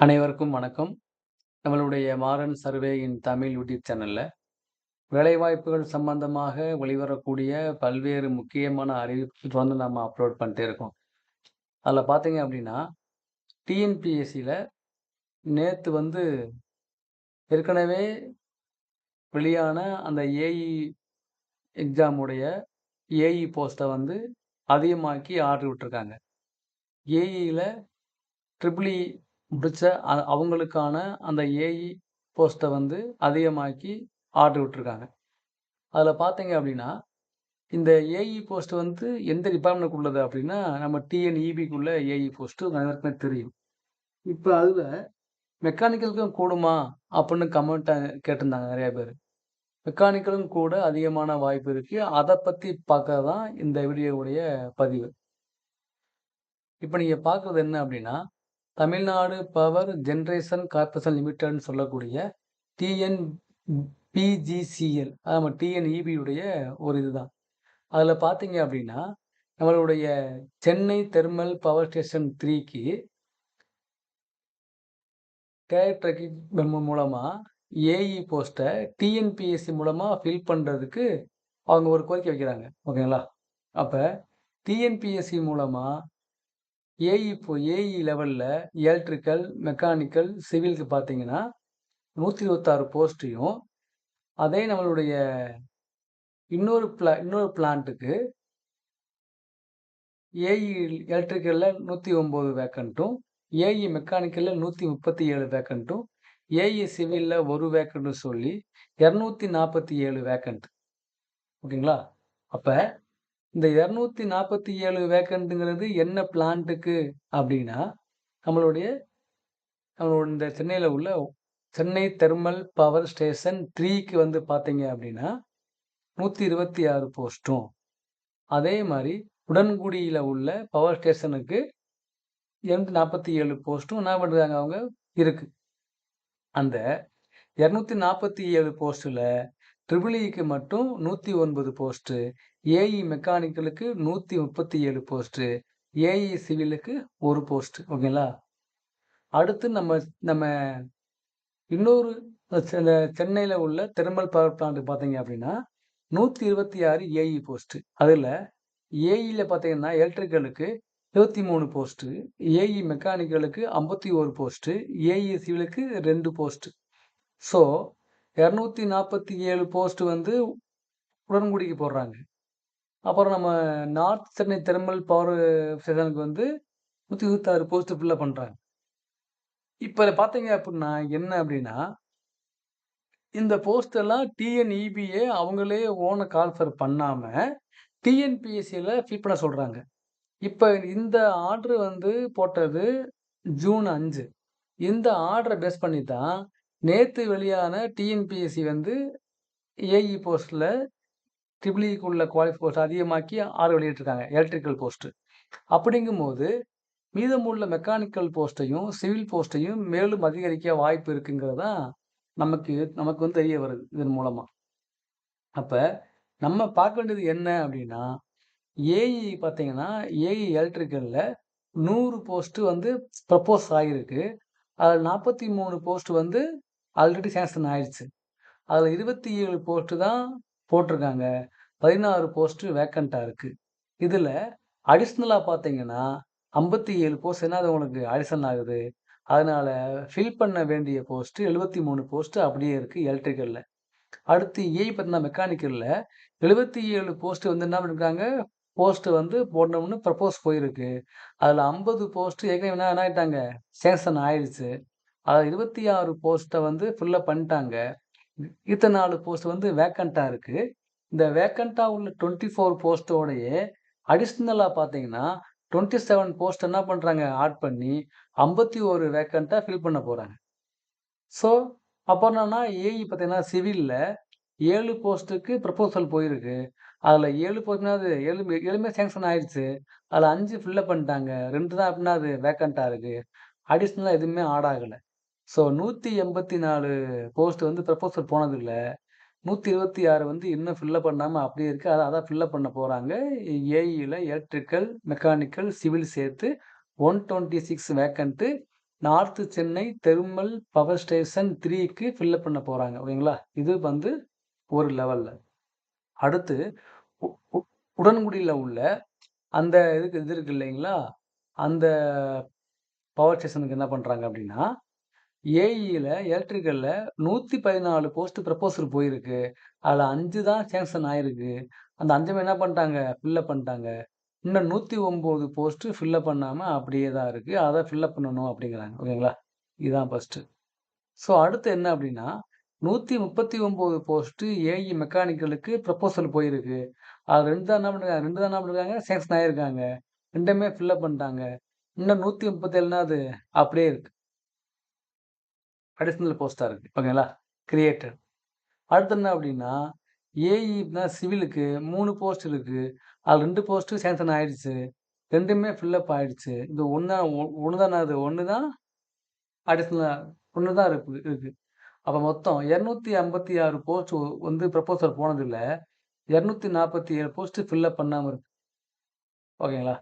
அனைவருக்கும் வணக்கம். நம்மளுடைய மாறன் சர்வேயின் தமிழ் யூடியூப் சேனலில் வேலைவாய்ப்புகள் சம்பந்தமாக வெளிவரக்கூடிய பல்வேறு முக்கியமான அறிவிப்பு தொடர்ந்து நம்ம அப்லோட் பண்ணிட்டே இருக்கோம். அதில் பார்த்தீங்க அப்படின்னா, டிஎன்பிஎஸ்சியில் நேற்று வந்து ஏற்கனவே வெளியான அந்த ஏஇ எக்ஸாமுடைய ஏஇ போஸ்ட்டை வந்து அதிகமாக்கி ஆர்டர் விட்டுருக்காங்க. ஏஇயில் ட்ரிபிள் முடித்த அ அவங்களுக்கான அந்த ஏஇ போஸ்ட்டை வந்து அதிகமாக்கி ஆர்டர் விட்டுருக்காங்க. அதில் பார்த்தீங்க அப்படின்னா, இந்த ஏஇ போஸ்ட் வந்து எந்த டிபார்ட்மெண்ட்க்கு உள்ளது அப்படின்னா, நம்ம டிஎன்இபிக்குள்ள ஏஇ போஸ்ட்டு உங்க அனைவருக்குமே தெரியும். இப்போ அதில் மெக்கானிக்கலுக்கும் கூடுமா? அப்படின்னு கமெண்ட்ட கேட்டிருந்தாங்க நிறையா பேர் மெக்கானிக்கலும் கூட அதிகமான வாய்ப்பு இருக்குது அதை பற்றி பார்க்கறது தான் இந்த வீடியோவுடைய பதிவு. இப்போ நீங்கள் பார்க்குறது என்ன அப்படின்னா, தமிழ்நாடு பவர் ஜென்ரேஷன் கார்ப்பரேஷன் லிமிடெட்னு சொல்லக்கூடிய டிஎன்பிஜிசிஎல் பிஜிசிஎல் ஆமாம் டிஎன்இபியுடைய ஒரு இதுதான். அதில் பார்த்தீங்க அப்படின்னா, நம்மளுடைய சென்னை தெர்மல் பவர் ஸ்டேஷன் 3க்கு டைரக்ட் மூலமாக ஏஇ போஸ்ட்டை டிஎன்பிஎஸ்சி மூலமாக ஃபில் பண்ணுறதுக்கு அவங்க ஒரு கோரிக்கை வைக்கிறாங்க. ஓகேங்களா? அப்போ டிஎன்பிஎஸ்சி மூலமாக ஏஇ இப்போ ஏஇ லெவலில் எலக்ட்ரிக்கல், மெக்கானிக்கல், சிவிலுக்கு பார்த்தீங்கன்னா, 126 போஸ்ட்டையும், அதே நம்மளுடைய இன்னொரு பிளா இன்னொரு பிளான்ட்டுக்கு ஏஇ எலக்ட்ரிக்கலில் நூற்றி ஒம்பது வேக்கண்ட்டும் ஏஇ மெக்கானிக்கலில் நூற்றி முப்பத்தி ஏழு வேக்கண்ட்டும் ஏஇ சிவில்ல 1 வேக்கன்ட்டும் சொல்லி இரநூத்தி நாற்பத்தி ஏழு வேக்கண்ட் ஓகேங்களா? அப்போ இந்த இரநூத்தி நாற்பத்தி ஏழு வேக்கண்ட்டுங்கிறது என்ன பிளான்ட்டுக்கு அப்படின்னா, நம்மளுடைய நம்மளோட இந்த சென்னையில் உள்ள சென்னை தெர்மல் பவர் ஸ்டேஷன் த்ரீக்கு வந்து பார்த்தீங்க அப்படின்னா, 126 போஸ்ட்டும், அதே மாதிரி உடன்குடியில் உள்ள பவர் ஸ்டேஷனுக்கு 247 போஸ்ட்டும் என்ன பண்ணுறாங்க அவங்க? இருக்குது அந்த இரநூத்தி நாற்பத்தி ஏழு போஸ்ட்டில் ட்ரிபிள்இக்கு மட்டும் நூற்றி ஒன்பது போஸ்ட்டு ஏஇ மெக்கானிக்கலுக்கு நூற்றி முப்பத்தி ஏழு போஸ்ட்டு ஏஇ சிவிலுக்கு ஒரு போஸ்ட்டு ஓகேங்களா? அடுத்து நம்ம நம்ம இன்னொரு சென்னையில் உள்ள தெர்மல் பவர் பிளான்ட் பார்த்தீங்க அப்படின்னா, 126 ஏஇ போஸ்ட்டு அதில் ஏஇயில் பார்த்தீங்கன்னா, எலக்ட்ரிக்கலுக்கு 23 போஸ்ட், ஏஇ மெக்கானிக்கலுக்கு ஐம்பத்தி ஒரு போஸ்ட்டு ஏஇ சிவிலுக்கு ரெண்டு போஸ்ட்டு ஸோ 247 போஸ்ட் வந்து உடன்குடிக்கு போடுறாங்க. அப்புறம் நம்ம நார்த் சென்னை தெர்மல் பவர் ஸ்டேஷனுக்கு வந்து 126 போஸ்ட் ஃபில் பண்ணுறாங்க இப்போ இதில் பார்த்தீங்க அப்படின்னா என்ன அப்படின்னா இந்த போஸ்டெல்லாம் டிஎன்இபிஏ அவங்களே ஓன கால்ஃபர் பண்ணாமல் டிஎன்பிஎஸ்சியில் ஃபில் பண்ண சொல்கிறாங்க இப்போ இந்த ஆர்டர் வந்து போட்டது ஜூன் அஞ்சு. இந்த ஆர்டரை பேஸ் பண்ணி தான் நேற்று வெளியான டிஎன்பிஎஸ்சி வந்து ஏஇ போஸ்ட்டில் ட்ரிபிள் இக்கு போஸ்ட் அதிகமாக்கி ஆறு வெளியிட்டிருக்காங்க. எலக்ட்ரிக்கல் போஸ்ட்டு அப்படிங்கும்போது, மீதமுள்ள மெக்கானிக்கல் போஸ்ட்டையும், சிவில் போஸ்ட்டையும் மேலும் அதிகரிக்க வாய்ப்பு இருக்குங்கிறது தான் நமக்கு நமக்கு வந்து தெரிய வருது இதன் மூலமாக அப்போ நம்ம பார்க்க வேண்டியது என்ன அப்படின்னா, ஏஇ பார்த்தீங்கன்னா, ஏஇ எலக்ட்ரிக்கலில் நூறு போஸ்ட்டு வந்து ப்ரப்போஸ் ஆகியிருக்கு. அதில 43 போஸ்ட் வந்து ஆல்ரெடி சேங்ஷன் ஆயிருச்சு. அதில 27 போஸ்ட் தான் போட்டிருக்காங்க. பதினாறு போஸ்ட்டு வேக்கண்ட்டாக இருக்குது இதில் அடிஷ்னலாக பார்த்தீங்கன்னா, 57 போஸ்ட் என்னது உங்களுக்கு அடிஷன் ஆகுது. அதனால் ஃபில் பண்ண வேண்டிய போஸ்ட்டு எழுபத்தி மூணு போஸ்ட்டு அப்படியே இருக்குது எலக்ட்ரிக்கலில் அடுத்து ஏ பார்த்தீங்கன்னா, மெக்கானிக்கல்ல 77 போஸ்ட் வந்து என்ன பண்ணியிருக்காங்க, போஸ்ட்டு வந்து போடணும்னு ப்ரப்போஸ் போயிருக்கு. அதில் ஐம்பது போஸ்ட்டு ஏற்கனவே என்ன என்ன ஆயிட்டாங்க, சேங்ஷன் அது இருபத்தி ஆறு போஸ்ட்டை வந்து ஃபுல்லாக பண்ணிட்டாங்க. இத்தனை நாலு போஸ்ட் வந்து வேக்கண்ட்டாக இருக்குது இந்த வேக்கண்ட்டாக உள்ள 24 போஸ்ட்டோடயே அடிஷ்னலாக பார்த்தீங்கன்னா, 27 போஸ்ட் என்ன பண்ணுறாங்க ஆட் பண்ணி ஐம்பத்தி ஒரு வேக்கண்ட்டாக ஃபில் பண்ண போகிறாங்க ஸோ அப்புறம் என்னன்னா, ஏஇ பார்த்தீங்கன்னா, சிவிலில் ஏழு போஸ்ட்டுக்கு ப்ரப்போசல் போயிருக்கு. அதில 7 போஸ்ட் அது 7 7மே சேங்ஷன் ஆயிடுச்சு அதில் அஞ்சு ஃபில்லப் பண்ணிட்டாங்க. ரெண்டு தான் அப்படின்னா அது வேக்கண்ட்டாக இருக்குது அடிஷ்னலாக எதுவுமே ஆட் ஆகலை. ஸோ 184 போஸ்ட் வந்து ப்ரப்போசல் போனதில்ல. 126 வந்து இன்னும் ஃபில்லப் பண்ணாமல் அப்படியே இருக்குது அதை அதான் ஃபில்லப் பண்ண போகிறாங்க ஏஇயில் எலக்ட்ரிக்கல், மெக்கானிக்கல், சிவில் சேர்த்து one twenty six vacant north Chennai thermal power station த்ரீக்கு ஃபில்லப் பண்ண போகிறாங்க ஓகேங்களா? இது வந்து ஒரு லெவலில் அடுத்து உடன்குடியில் உள்ள அந்த இதுக்கு இது இருக்கு இல்லைங்களா? அந்த பவர் ஸ்டேஷனுக்கு என்ன பண்ணுறாங்க அப்படின்னா ஏஇயில் எலக்ட்ரிக்கலில் நூற்றி பதினாலு போஸ்ட்டு ப்ரப்போசல் போயிருக்கு. அதில் அஞ்சு தான் சேங்ஷன் ஆயிருக்கு. அந்த அஞ்சுமே என்ன பண்ணிட்டாங்க? ஃபில்லப் பண்ணிட்டாங்க. இன்னும் நூற்றி ஒம்பது போஸ்ட்டு ஃபில்லப் பண்ணாமல் அப்படியே தான் இருக்குது அதை ஃபில்லப் பண்ணணும் அப்படிங்கிறாங்க. ஓகேங்களா? இதுதான் ஃபஸ்ட்டு ஸோ அடுத்து என்ன அப்படின்னா நூற்றி முப்பத்தி ஒம்பது போஸ்ட்டு ஏஇ மெக்கானிக்கலுக்கு ப்ரப்போசல் போயிருக்கு. அது ரெண்டு தான் என்ன பண்ணிருக்காங்க? ரெண்டு தான் என்ன பண்ணிருக்காங்க? சேங்ஷன் ஆகியிருக்காங்க ரெண்டுமே ஃபில்லப் பண்ணிட்டாங்க. இன்னும் நூற்றி முப்பத்தேழுனா அது அப்படியே இருக்குது அடிஷ்னல் போஸ்ட்டாக இருக்குது ஓகேங்களா? கிரியேட்டட் அடுத்து என்ன அப்படின்னா ஏஇனா சிவிலுக்கு மூணு போஸ்ட் இருக்குது அது ரெண்டு போஸ்ட்டு சேங்ஷன் ஆயிடுச்சு. ரெண்டுமே ஃபில்லப் ஆயிடுச்சு. இது ஒன்றா ஒன்று தானே அது. ஒன்று தான் அடிஷ்னலாக ஒன்று தான் இருக்குது இருக்குது அப்போ மொத்தம் இரநூத்தி ஐம்பத்தி ஆறு போஸ்ட் வந்து ப்ரப்போசல் போனதில்லை. இரநூத்தி நாற்பத்தி ஏழு போஸ்ட்டு ஃபில்லப் பண்ணாமல் இருக்கு. ஓகேங்களா?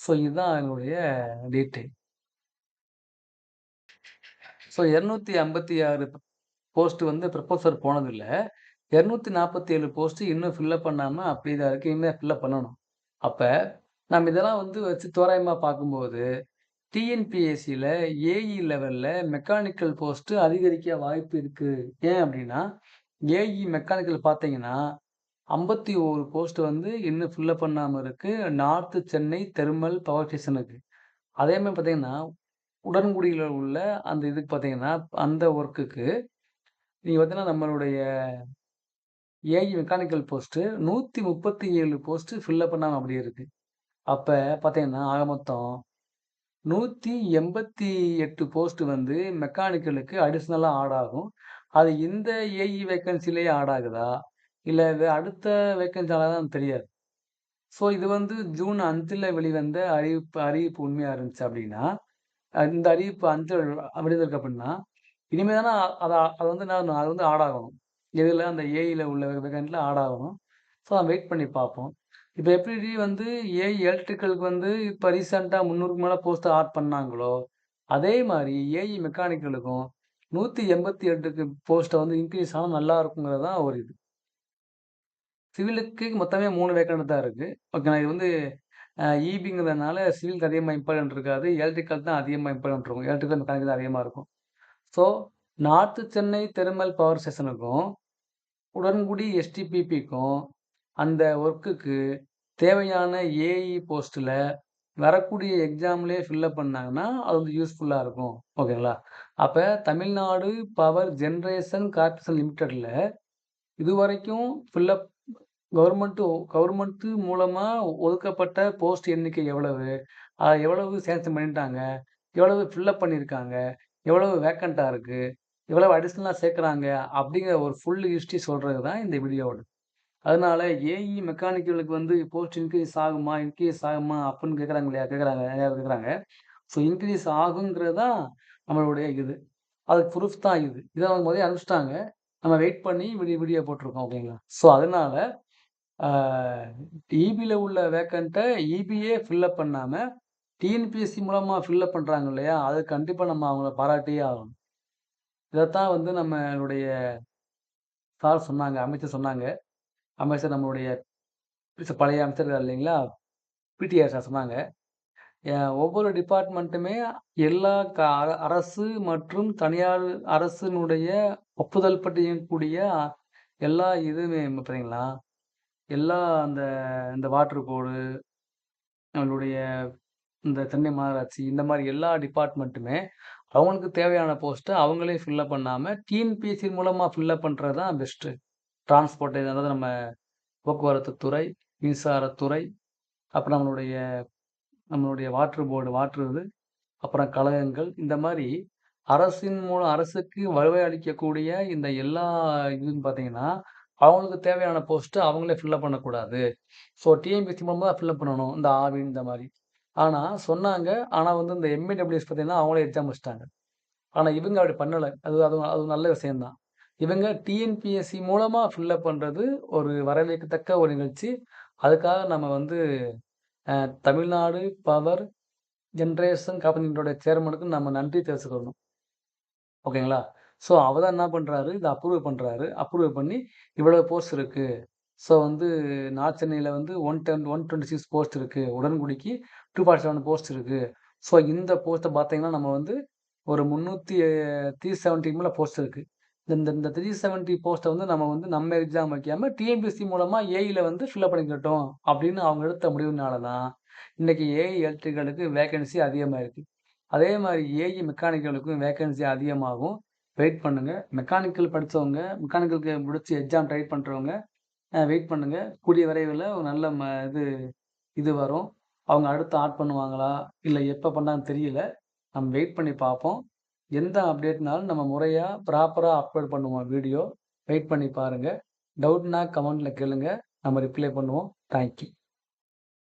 ஸோ இதுதான் என்னுடைய டீட்டெயில் ஸோ இரநூத்தி ஐம்பத்தி ஆறு போஸ்ட் வந்து ப்ரப்போசல் போனதில்லை. இரநூத்தி நாற்பத்தி ஏழு போஸ்ட்டு இன்னும் ஃபில்லப் பண்ணாமல் அப்படி தான் இருக்குது இன்னும் ஃபில்லப் பண்ணணும். அப்போ நம்ம இதெல்லாம் வந்து வச்சு தோராயமாக பார்க்கும்போது டிஎன்பிஎஸ்சியில் ஏஇ லெவலில் மெக்கானிக்கல் போஸ்ட்டு அதிகரிக்க வாய்ப்பு இருக்குது ஏன் அப்படின்னா ஏஇ மெக்கானிக்கல் பார்த்தீங்கன்னா ஐம்பத்தி ஒரு போஸ்ட் வந்து இன்னும் ஃபில்லப் பண்ணாமல் இருக்குது நார்த்து சென்னை தெர்மல் பவர் ஸ்டேஷனுக்கு அதே மாதிரி பார்த்தீங்கன்னா உடன்குடியில் உள்ள அந்த இதுக்கு பார்த்தீங்கன்னா அந்த ஒர்க்குக்கு நீங்கள் பார்த்தீங்கன்னா நம்மளுடைய ஏஐ மெக்கானிக்கல் போஸ்ட்டு நூற்றி முப்பத்தி ஏழு போஸ்ட்டு ஃபில்லப் பண்ணாமல் அப்படியே இருக்குது அப்போ பார்த்தீங்கன்னா ஆக மொத்தம் நூற்றி எண்பத்தி எட்டு போஸ்ட் வந்து மெக்கானிக்கலுக்கு அடிஷ்னலாக ஆட் ஆகும். அது இந்த ஏஇ வேக்கன்சிலேயே ஆட் ஆகுதா? இல்லை இது அடுத்த வேக்கன்சியால தான் தெரியாது. ஸோ இது வந்து ஜூன் அஞ்சில் வெளிவந்த அறிவிப்பு அறிவிப்பு உண்மையாக இருந்துச்சு அப்படின்னா இந்த அறிவிப்பு அஞ்சு வெளிவந்திருக்கு அப்படின்னா இனிமேல் தானே அதை அது வந்து நான் அது வந்து ஆட் எதில்? அந்த ஏஐயில் உள்ள வேகண்டில் ஆட் ஸோ அதை வெயிட் பண்ணி பார்ப்போம். இப்போ எப்படி வந்து ஏஐ எலக்ட்ரிக்கலுக்கு வந்து இப்போ ரீசெண்டாக முந்நூறுக்கு மேலே போஸ்ட் ஆட் பண்ணாங்களோ அதே மாதிரி ஏஇ மெக்கானிக்கலுக்கும் நூற்றி எண்பத்தி எட்டுக்கு போஸ்ட்டை வந்து இன்க்ரீஸ் ஆனால் நல்லா இருக்குங்கிறது தான் ஒரு இது. சிவிலுக்கு மொத்தமே மூணு வேக்கண்ட் தான் இருக்குது ஓகே நான் இது வந்து ஈபிங்கிறதுனால சிவிலுக்கு அதிகமாக இம்பார்ட்டன்ட் இருக்காது. எலக்ட்ரிக்கல் தான் அதிகமாக இம்பார்ட்டன்ட் இருக்கும். எலக்ட்ரிக்கல் மெக்கானிக்கல் தான் அதிகமாக இருக்கும். So north Chennai thermal power ஸ்டேஷனுக்கும் Udangudi எஸ்டிபிபிக்கும் அந்த ஒர்க்குக்கு தேவையான ஏஇ போஸ்ட்டில் வரக்கூடிய எக்ஸாம்லேயே ஃபில்லப் பண்ணாங்கன்னா அது வந்து யூஸ்ஃபுல்லாக இருக்கும். ஓகேங்களா அப்போ தமிழ்நாடு பவர் ஜென்ரேஷன் கார்பரேஷன் லிமிட்டடில் இது வரைக்கும் ஃபில்லப் கவர்மெண்ட்டு கவர்மெண்ட்டு மூலமாக ஒதுக்கப்பட்ட போஸ்ட் எண்ணிக்கை எவ்வளவு? அதை எவ்வளவு சேங்ஷன் பண்ணிட்டாங்க? எவ்வளவு ஃபில்லப் பண்ணியிருக்காங்க எவ்வளவு வேக்கண்ட்டாக இருக்குது எவ்வளவு அடிஷ்னலாக சேர்க்குறாங்க? அப்படிங்கிற ஒரு ஃபுல் ஹிஸ்ட்ரி சொல்கிறது தான் இந்த வீடியோவோட அதனால ஏஇ மெக்கானிக்கலுக்கு வந்து போஸ்ட் இன்க்ரீஸ் ஆகுமா? இன்க்ரீஸ் ஆகுமா? அப்படின்னு கேட்குறாங்க இல்லையா? கேட்குறாங்க நிறையா கேட்குறாங்க ஸோ இன்க்ரீஸ் ஆகுங்கிறது தான் நம்மளுடைய இது. அதுக்கு ப்ரூஃப் தான் இது. இதை அவங்க முதல்ல அனுப்பிச்சிட்டாங்க. நம்ம வெயிட் பண்ணி விடிய வீடியோ போட்டிருக்கோம் ஓகேங்களா ஸோ அதனால் ஈபியில் உள்ள வேக்கண்ட்டை ஈபியே ஃபில்லப் பண்ணாமல் டிஎன்பிஎஸ்சி மூலமாக ஃபில்லப் பண்ணுறாங்க இல்லையா? அது கண்டிப்பாக நம்ம அவங்கள பாராட்டியே ஆகணும். இதைத்தான் வந்து நம்மளுடைய சார் சொன்னாங்க அமைச்சர் சொன்னாங்க. அமைச்சர் நம்மளுடைய பழைய அமைச்சர் இல்லைங்களா? பிடிஆர் சார் சொன்னாங்க. ஒவ்வொரு டிபார்ட்மெண்ட்டுமே எல்லா க அரசு மற்றும் தனியார் அரசினுடைய ஒப்புதல் பட்டியக்கூடிய எல்லா இதுவுமே பார்த்தீங்களா எல்லா அந்த இந்த வாட்டர் போர்டு நம்மளுடைய இந்த சென்னை மாநகராட்சி இந்த மாதிரி எல்லா டிபார்ட்மெண்ட்டுமே அவங்களுக்கு தேவையான போஸ்ட்டை அவங்களே ஃபில்லப் பண்ணாமல் டிஎன்பிஎஸ்சி மூலமாக ஃபில்லப் பண்ணுறது தான் பெஸ்ட்டு டிரான்ஸ்போர்ட் அதாவது நம்ம போக்குவரத்து துறை மின்சாரத்துறை அப்புறம் நம்மளுடைய நம்மளுடைய வாட்ரு போர்டு வாட்ரு இது அப்புறம் கழகங்கள் இந்த மாதிரி அரசின் மூலம் அரசுக்கு வருவாய் அளிக்கக்கூடிய இந்த எல்லா இதுன்னு பார்த்தீங்கன்னா அவங்களுக்கு தேவையான போஸ்ட்டு அவங்களே ஃபில்லப் பண்ணக்கூடாது. ஸோ டிஎன்பிஎஸ்சி மூலமாக தான் ஃபில்லப் பண்ணணும். இந்த ஆவின் இந்த மாதிரி. ஆனால் சொன்னாங்க. ஆனால் வந்து இந்த எம்ஏடபிள்யூஎஸ் பார்த்தீங்கன்னா அவங்களே எக்ஸாம் வச்சுட்டாங்க. ஆனால் இவங்க அப்படி பண்ணலை. அது அது அது நல்ல விஷயம்தான். இவங்க டிஎன்பிஎஸ்சி மூலமாக ஃபில்லப் பண்ணுறது ஒரு வரவேற்கத்தக்க ஒரு நிகழ்ச்சி. அதுக்காக நம்ம வந்து தமிழ்நாடு பவர் ஜென்ரேஷன் கம்பெனியோட சேர்மனுக்கு நம்ம நன்றி தெரிவிச்சுக்கணும் ஓகேங்களா ஸோ அவர் தான் என்ன பண்ணுறாரு இதை அப்ரூவ் பண்ணுறாரு அப்ரூவ் பண்ணி இவ்வளோ போஸ்ட் இருக்குது ஸோ வந்து நார்த் சென்னையில் வந்து one ten one twenty six post இருக்குது உடன்குடிக்கு டூ ஃபார்ட்டி செவன் போஸ்ட் இருக்குது ஸோ இந்த போஸ்ட்டை பார்த்தீங்கன்னா நம்ம வந்து ஒரு முந்நூற்றி த்ரீ செவன்ட்டிக்கு மேலே போஸ்ட் இருக்குது இந்த இந்த த்ரீ செவன்ட்டி போஸ்ட்டை வந்து நம்ம வந்து நம்ம எக்ஸாம் வைக்காமல் டிஎன்பிஎஸ்சி மூலமாக ஏஇயில் வந்து ஃபில்அப் பண்ணிக்கட்டும் அப்படின்னு அவங்க எடுத்த முடிவுனால தான் இன்றைக்கி ஏஇ எலக்ட்ரிக்கலுக்கு வேகன்சி அதிகமாக இருக்குது அதே மாதிரி ஏஇ மெக்கானிக்கலுக்கும் வேகன்சி அதிகமாகும். வெயிட் பண்ணுங்கள் மெக்கானிக்கல் படித்தவங்க மெக்கானிக்கலுக்கு முடிச்சு எக்ஸாம் ட்ரை பண்ணுறவங்க வெயிட் பண்ணுங்கள் கூடிய விரைவில் ஒரு நல்ல ம இது இது வரும். அவங்க அடுத்து ஆட் பண்ணுவாங்களா? இல்லை எப்போ பண்ணான்னு தெரியல. நம்ம வெயிட் பண்ணி பார்ப்போம். எந்த அப்டேட்னாலும் நம்ம முறையாக ப்ராப்பராக அப்லோட் பண்ணுவோம் வீடியோ. வெயிட் பண்ணி பாருங்கள் டவுட்னா கமெண்ட்டில் கேளுங்கள் நம்ம ரிப்ளை பண்ணுவோம். தேங்க்யூ.